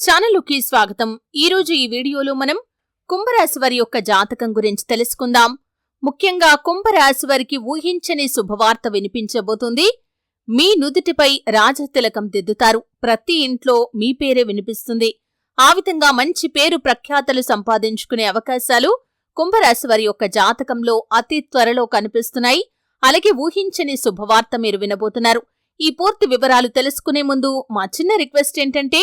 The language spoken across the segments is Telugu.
ఛానలుకి స్వాగతం. ఈరోజు ఈ వీడియోలో మనం కుంభరాశి వారి యొక్క జాతకం గురించి తెలుసుకుందాం. ముఖ్యంగా కుంభరాశి వారికి ఊహించని శుభవార్త వినిపించబోతుంది. మీ నుదుటిపై రాజతిలకం దిద్దుతారు. ప్రతి ఇంట్లో మీ పేరే వినిపిస్తుంది. ఆ విధంగా మంచి పేరు ప్రఖ్యాతలు సంపాదించుకునే అవకాశాలు కుంభరాశి వారి యొక్క జాతకంలో అతి త్వరలో కనిపిస్తున్నాయి. అలాగే ఊహించని శుభవార్త మీరు వినబోతున్నారు. ఈ పూర్తి వివరాలు తెలుసుకునే ముందు మా చిన్న రిక్వెస్ట్ ఏంటంటే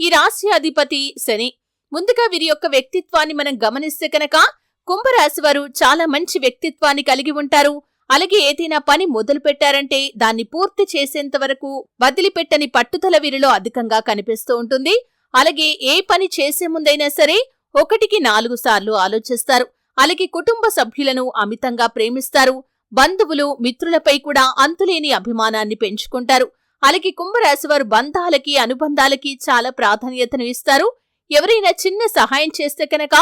ఈ రాశ్యాధిపతి శని. ముందుగా వీరి యొక్క వ్యక్తిత్వాన్ని మనం గమనిస్తే కనుక కుంభరాశి వారు చాలా మంచి వ్యక్తిత్వాన్ని కలిగి ఉంటారు. అలాగే ఏదైనా పని మొదలు పెట్టారంటే దాన్ని పూర్తి చేసేంత వరకు వదిలిపెట్టని పట్టుదల వీరిలో అధికంగా కనిపిస్తూ ఉంటుంది. అలాగే ఏ పని చేసే ముందైనా సరే ఒకటికి నాలుగు సార్లు ఆలోచిస్తారు. అలాగే కుటుంబ సభ్యులను అమితంగా ప్రేమిస్తారు. బంధువులు మిత్రులపై కూడా అంతులేని అభిమానాన్ని పెంచుకుంటారు. అలాగే కుంభరాశి వారు బంధాలకి అనుబంధాలకి చాలా ప్రాధాన్యతను ఇస్తారు. ఎవరైనా చిన్న సహాయం చేస్తే కనుక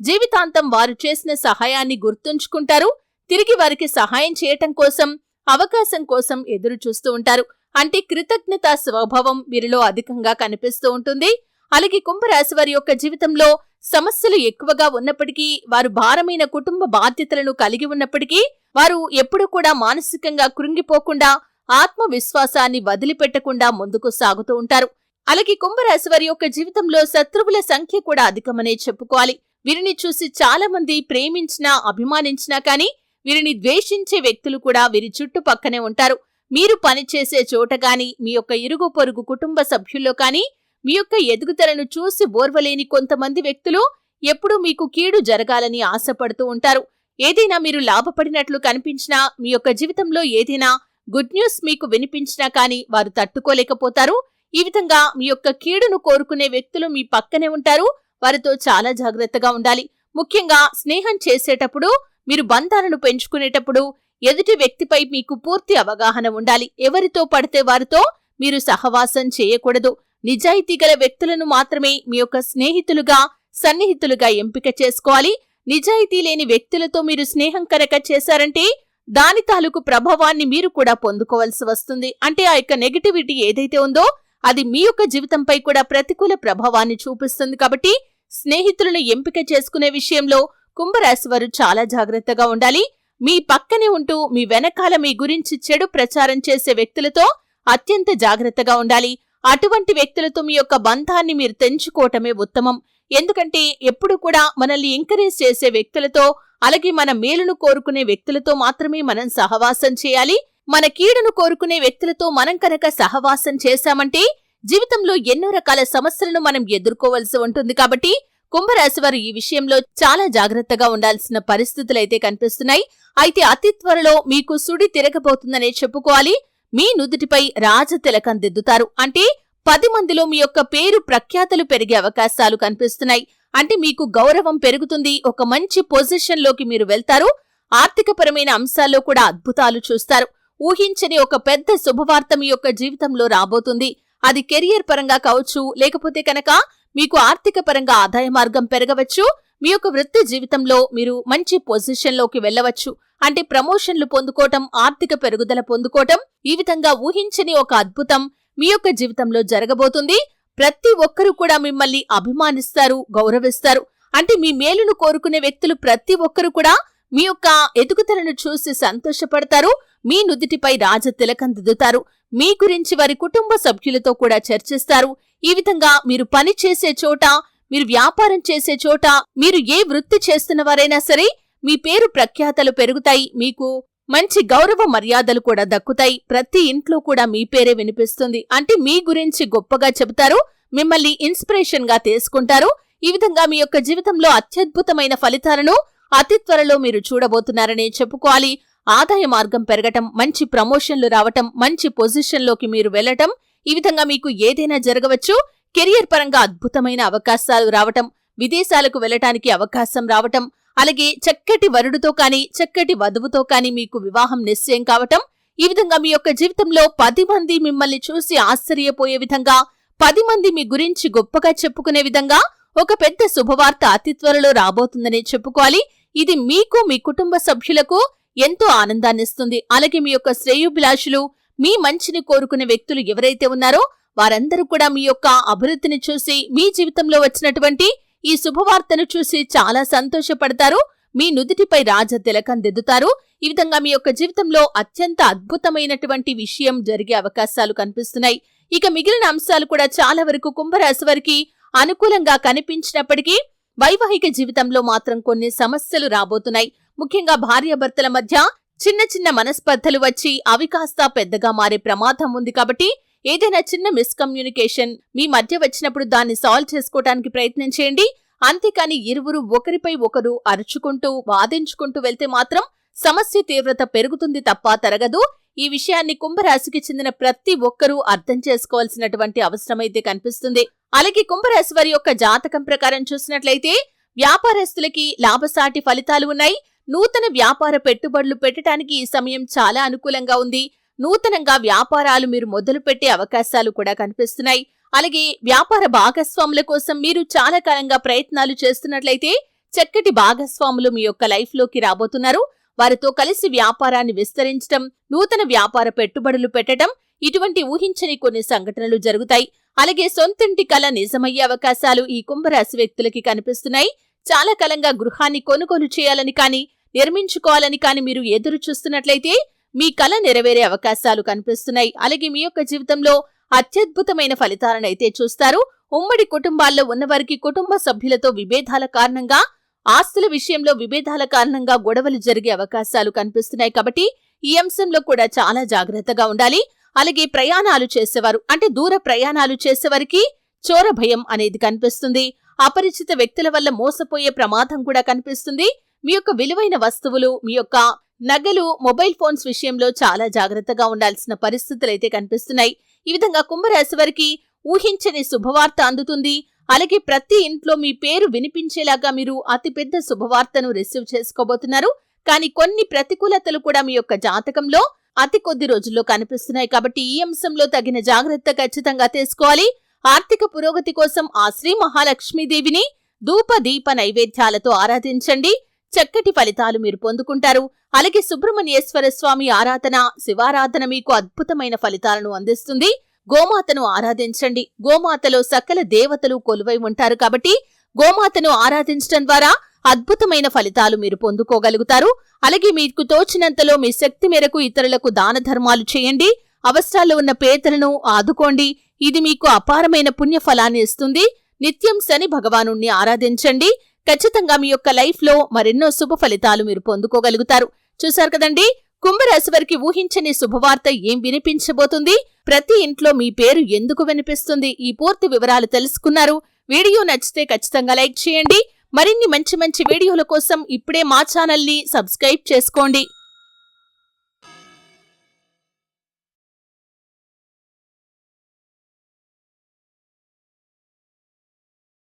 జీవితాంతం వారు చేసిన సహాయాన్ని గుర్తుంచుకుంటారు. తిరిగి వారికి సహాయం చేయటం కోసం అవకాశం కోసం ఎదురు చూస్తూ ఉంటారు. అంటే కృతజ్ఞత స్వభావం వీరిలో అధికంగా కనిపిస్తూ ఉంటుంది. అలాగే కుంభరాశి వారి యొక్క జీవితంలో సమస్యలు ఎక్కువగా ఉన్నప్పటికీ వారు భారమైన కుటుంబ బాధ్యతలను కలిగి ఉన్నప్పటికీ వారు ఎప్పుడూ కూడా మానసికంగా కృంగిపోకుండా ఆత్మవిశ్వాసాన్ని వదిలిపెట్టకుండా ముందుకు సాగుతూ ఉంటారు. అలాగే కుంభరాశి వారి యొక్క జీవితంలో శత్రువుల సంఖ్య కూడా అధికమనే చెప్పుకోవాలి. వీరిని చూసి చాలా మంది ప్రేమించినా అభిమానించినా కానీ వీరిని ద్వేషించే వ్యక్తులు కూడా వీరి చుట్టుపక్కనే ఉంటారు. మీరు పనిచేసే చోట గాని మీ యొక్క ఇరుగు పొరుగు కుటుంబ సభ్యుల్లో కానీ మీ యొక్క ఎదుగుదలను చూసి బోర్వలేని కొంతమంది వ్యక్తులు ఎప్పుడూ మీకు కీడు జరగాలని ఆశపడుతూ ఉంటారు. ఏదైనా మీరు లాభపడినట్లు కనిపించినా మీ యొక్క జీవితంలో ఏదైనా గుడ్ న్యూస్ మీకు వినిపించినా కానీ వారు తట్టుకోలేకపోతారు. ఈ విధంగా మీ యొక్క కీడును కోరుకునే వ్యక్తులు మీ పక్కనే ఉంటారు. వారితో చాలా జాగ్రత్తగా ఉండాలి. ముఖ్యంగా స్నేహం చేసేటప్పుడు మీరు బంధాలను పెంచుకునేటప్పుడు ఎదుటి వ్యక్తిపై మీకు పూర్తి అవగాహన ఉండాలి. ఎవరితో పడితే వారితో మీరు సహవాసం చేయకూడదు. నిజాయితీ గల వ్యక్తులను మాత్రమే మీ యొక్క స్నేహితులుగా సన్నిహితులుగా ఎంపిక చేసుకోవాలి. నిజాయితీ లేని వ్యక్తులతో మీరు స్నేహం కనుక చేశారంటే దాని తాలూకు ప్రభావాన్ని మీరు కూడా పొందుకోవాల్సి వస్తుంది. అంటే ఆ యొక్క నెగిటివిటీ ఏదైతే ఉందో అది మీ యొక్క జీవితంపై కూడా ప్రతికూల ప్రభావాన్ని చూపిస్తుంది. కాబట్టి స్నేహితులను ఎంపిక చేసుకునే విషయంలో కుంభరాశి వారు చాలా జాగ్రత్తగా ఉండాలి. మీ పక్కనే ఉంటూ మీ వెనకాల మీ గురించి చెడు ప్రచారం చేసే వ్యక్తులతో అత్యంత జాగ్రత్తగా ఉండాలి. అటువంటి వ్యక్తులతో మీ యొక్క బంధాన్ని మీరు తెంచుకోవటమే ఉత్తమం. ఎందుకంటే ఎప్పుడు కూడా మనల్ని ఎంకరేజ్ చేసే వ్యక్తులతో అలాగే మన మేలును కోరుకునే వ్యక్తులతో మాత్రమే మనం సహవాసం చేయాలి. మన కీడును కోరుకునే వ్యక్తులతో మనం కనుక సహవాసం చేశామంటే జీవితంలో ఎన్నో రకాల సమస్యలను మనం ఎదుర్కోవలసి ఉంటుంది కాబట్టి కుంభరాశి వారు ఈ విషయంలో చాలా జాగ్రత్తగా ఉండాల్సిన పరిస్థితులైతే కనిపిస్తున్నాయి. అయితే అతి త్వరలో మీకు సుడి తిరగబోతుందనే చెప్పుకోవాలి. మీ నుదుటిపై రాజ తిలకం దిద్దుతారు. అంటే పది మందిలో మీ యొక్క పేరు ప్రఖ్యాతలు పెరిగే అవకాశాలు కనిపిస్తున్నాయి. అంటే మీకు గౌరవం పెరుగుతుంది. ఒక మంచి పొజిషన్లోకి మీరు వెళ్తారు. ఆర్థికపరమైన అంశాల్లో కూడా అద్భుతాలు చూస్తారు. ఊహించని ఒక పెద్ద శుభవార్త మీ యొక్క జీవితంలో రాబోతుంది. అది కెరియర్ పరంగా కావచ్చు లేకపోతే కనుక మీకు ఆర్థిక పరంగా ఆదాయ మార్గం పెరగవచ్చు. మీ యొక్క వృత్తి జీవితంలో మీరు మంచి పొజిషన్లోకి వెళ్ళవచ్చు. అంటే ప్రమోషన్లు పొందుకోవటం ఆర్థిక పెరుగుదల పొందుకోవటం ఈ విధంగా ఊహించని ఒక అద్భుతం మీ యొక్క జీవితంలో జరగబోతుంది. ప్రతి ఒక్కరూ కూడా మిమ్మల్ని అభిమానిస్తారు గౌరవిస్తారు. అంటే మీ మేలును కోరుకునే వ్యక్తులు ప్రతి ఒక్కరూ కూడా మీ యొక్క ఎదుగుదలను చూసి సంతోషపడతారు మీ నుదుటిపై రాజ తిలకం దిద్దుతారు. మీ గురించి వారి కుటుంబ సభ్యులతో కూడా చర్చిస్తారు. ఈ విధంగా మీరు పని చేసే చోట మీరు వ్యాపారం చేసే చోట మీరు ఏ వృత్తి చేస్తున్న వారైనా సరే మీ పేరు ప్రఖ్యాతలు పెరుగుతాయి మీకు మంచి గౌరవ మర్యాదలు కూడా దక్కుతాయి. ప్రతి ఇంట్లో కూడా మీ పేరే వినిపిస్తుంది. అంటే మీ గురించి గొప్పగా చెబుతారు మిమ్మల్ని ఇన్స్పిరేషన్గా తీసుకుంటారు. ఈ విధంగా మీ యొక్క జీవితంలో అత్యద్భుతమైన ఫలితాలను అతి త్వరలో మీరు చూడబోతున్నారనే చెప్పుకోవాలి. ఆదాయ మార్గం పెరగటం మంచి ప్రమోషన్లు రావటం మంచి పొజిషన్లోకి మీరు వెళ్ళటం ఈ విధంగా మీకు ఏదైనా జరగవచ్చు. కెరియర్ పరంగా అద్భుతమైన అవకాశాలు రావటం విదేశాలకు వెళ్ళటానికి అవకాశం రావటం అలాగే చక్కటి వరుడుతో కానీ చక్కటి వధువుతో కానీ మీకు వివాహం నిశ్చయం కావటం ఈ విధంగా మీ యొక్క జీవితంలో పది మంది మిమ్మల్ని చూసి ఆశ్చర్యపోయే విధంగా పది మంది మీ గురించి గొప్పగా చెప్పుకునే విధంగా ఒక పెద్ద శుభవార్త అతి త్వరలో రాబోతుందని చెప్పుకోవాలి. ఇది మీకు మీ కుటుంబ సభ్యులకు ఎంతో ఆనందాన్నిస్తుంది అలాగే మీ యొక్క శ్రేయోభిలాషులు మీ మంచిని కోరుకునే వ్యక్తులు ఎవరైతే ఉన్నారో వారందరూ కూడా మీ యొక్క అభివృద్ధిని చూసి మీ జీవితంలో వచ్చినటువంటి ఈ శుభవార్తను చూసి చాలా సంతోషపడతారు. మీ నుదుటిపై రాజ తిలకం దిద్దుతారు. ఈ విధంగా మీ యొక్క జీవితంలో అత్యంత అద్భుతమైనటువంటి విషయం జరిగే అవకాశాలు కనిపిస్తున్నాయి. ఇక మిగిలిన అంశాలు కూడా చాలా వరకు కుంభరాశి వారికి అనుకూలంగా కనిపించినప్పటికీ వైవాహిక జీవితంలో మాత్రం కొన్ని సమస్యలు రాబోతున్నాయి. ముఖ్యంగా భార్యాభర్తల మధ్య చిన్న చిన్న మనస్పర్ధలు వచ్చి అవి కాస్త పెద్దగా మారే ప్రమాదం ఉంది కాబట్టి ఏదైనా చిన్న మిస్కమ్యూనికేషన్ మీ మధ్య వచ్చినప్పుడు దాన్ని సాల్వ్ చేసుకోవడానికి ప్రయత్నం చేయండి. అంతేకాని ఇరువురు ఒకరిపై ఒకరు అరుచుకుంటూ వాదించుకుంటూ వెళ్తే మాత్రం సమస్య తీవ్రత పెరుగుతుంది తప్ప తరగదు. ఈ విషయాన్ని కుంభరాశికి చెందిన ప్రతి ఒక్కరూ అర్థం చేసుకోవాల్సినటువంటి అవసరమైతే కనిపిస్తుంది. అలాగే కుంభరాశి వారి యొక్క జాతకం ప్రకారం చూసినట్లయితే వ్యాపారస్తులకి లాభసాటి ఫలితాలు ఉన్నాయి. నూతన వ్యాపార పెట్టుబడులు పెట్టడానికి ఈ సమయం చాలా అనుకూలంగా ఉంది. నూతనంగా వ్యాపారాలు మీరు మొదలు పెట్టే అవకాశాలు కూడా కనిపిస్తున్నాయి. అలాగే వ్యాపార భాగస్వాముల కోసం మీరు చాలా కాలంగా ప్రయత్నాలు చేస్తున్నట్లయితే చక్కటి భాగస్వాములు మీ యొక్క లైఫ్లోకి రాబోతున్నారు. వారితో కలిసి వ్యాపారాన్ని విస్తరించడం నూతన వ్యాపార పెట్టుబడులు పెట్టడం ఇటువంటి ఊహించని కొన్ని సంఘటనలు జరుగుతాయి. అలాగే సొంతింటి కళ నిజమయ్యే అవకాశాలు ఈ కుంభరాశి వ్యక్తులకి కనిపిస్తున్నాయి. చాలా కాలంగా గృహాన్ని కొనుగోలు చేయాలని కాని నిర్మించుకోవాలని కాని మీరు ఎదురు చూస్తున్నట్లయితే మీ కళ నెరవేరే అవకాశాలు కనిపిస్తున్నాయి. అలాగే మీ యొక్క జీవితంలో అత్యద్భుతమైన ఫలితాలను అయితే చూస్తారు. ఉమ్మడి కుటుంబాల్లో ఉన్నవారికి కుటుంబ సభ్యులతో విభేదాల కారణంగా ఆస్తుల విషయంలో విభేదాల కారణంగా గొడవలు జరిగే అవకాశాలు కనిపిస్తున్నాయి కాబట్టి ఈ అంశంలో కూడా చాలా జాగ్రత్తగా ఉండాలి. అలాగే ప్రయాణాలు చేసేవారు అంటే దూర ప్రయాణాలు చేసేవారికి చోర భయం అనేది కనిపిస్తుంది. అపరిచిత వ్యక్తుల వల్ల మోసపోయే ప్రమాదం కూడా కనిపిస్తుంది. మీ యొక్క విలువైన వస్తువులు మీ యొక్క నగలు మొబైల్ ఫోన్స్ విషయంలో చాలా జాగ్రత్తగా ఉండాల్సిన పరిస్థితులు అయితే కనిపిస్తున్నాయి. ఈ విధంగా కుంభరాశి వారికి ఊహించని శుభవార్త అందుతుంది. అలాగే ప్రతి ఇంట్లో మీ పేరు వినిపించేలాగా మీరు అతిపెద్ద శుభవార్తను రిసీవ్ చేసుకోబోతున్నారు. కానీ కొన్ని ప్రతికూలతలు కూడా మీ యొక్క జాతకంలో అతి కొద్ది రోజుల్లో కనిపిస్తున్నాయి. కాబట్టి ఈ అంశంలో తగిన జాగ్రత్త ఖచ్చితంగా తీసుకోవాలి. ఆర్థిక పురోగతి కోసం ఆ శ్రీ మహాలక్ష్మీదేవిని ధూప దీప నైవేద్యాలతో ఆరాధించండి. చక్కటి ఫలితాలు మీరు పొందుకుంటారు. అలాగే సుబ్రహ్మణ్యేశ్వర స్వామి ఆరాధన శివారాధన మీకు అద్భుతమైన ఫలితాలను అందిస్తుంది. గోమాతను ఆరాధించండి. గోమాతలో సకల దేవతలు కొలువై ఉంటారు కాబట్టి గోమాతను ఆరాధించడం ద్వారా అద్భుతమైన ఫలితాలు మీరు పొందుకోగలుగుతారు. అలాగే మీకు తోచినంతలో మీ శక్తి మేరకు ఇతరులకు దాన ధర్మాలు చేయండి. అవసరాల్లో ఉన్న పేదలను ఆదుకోండి. ఇది మీకు అపారమైన పుణ్య ఫలాన్ని ఇస్తుంది. నిత్యం శని భగవాను ఆరాధించండి. ఖచ్చితంగా మీ యొక్క లైఫ్లో మరెన్నో శుభ ఫలితాలు మీరు పొందుకోగలుగుతారు. చూశారు కదండి? కుంభరాశి వారికి ఊహించని శుభవార్త ఏం వినిపించబోతుంది? ప్రతి ఇంట్లో మీ పేరు ఎందుకు వినిపిస్తుంది? ఈ పూర్తి వివరాలు తెలుసుకున్నారు. వీడియో నచ్చితే ఖచ్చితంగా లైక్ చేయండి. మరిన్ని మంచి మంచి వీడియోల కోసం ఇప్పుడే మా ఛానల్ని సబ్స్క్రైబ్ చేసుకోండి.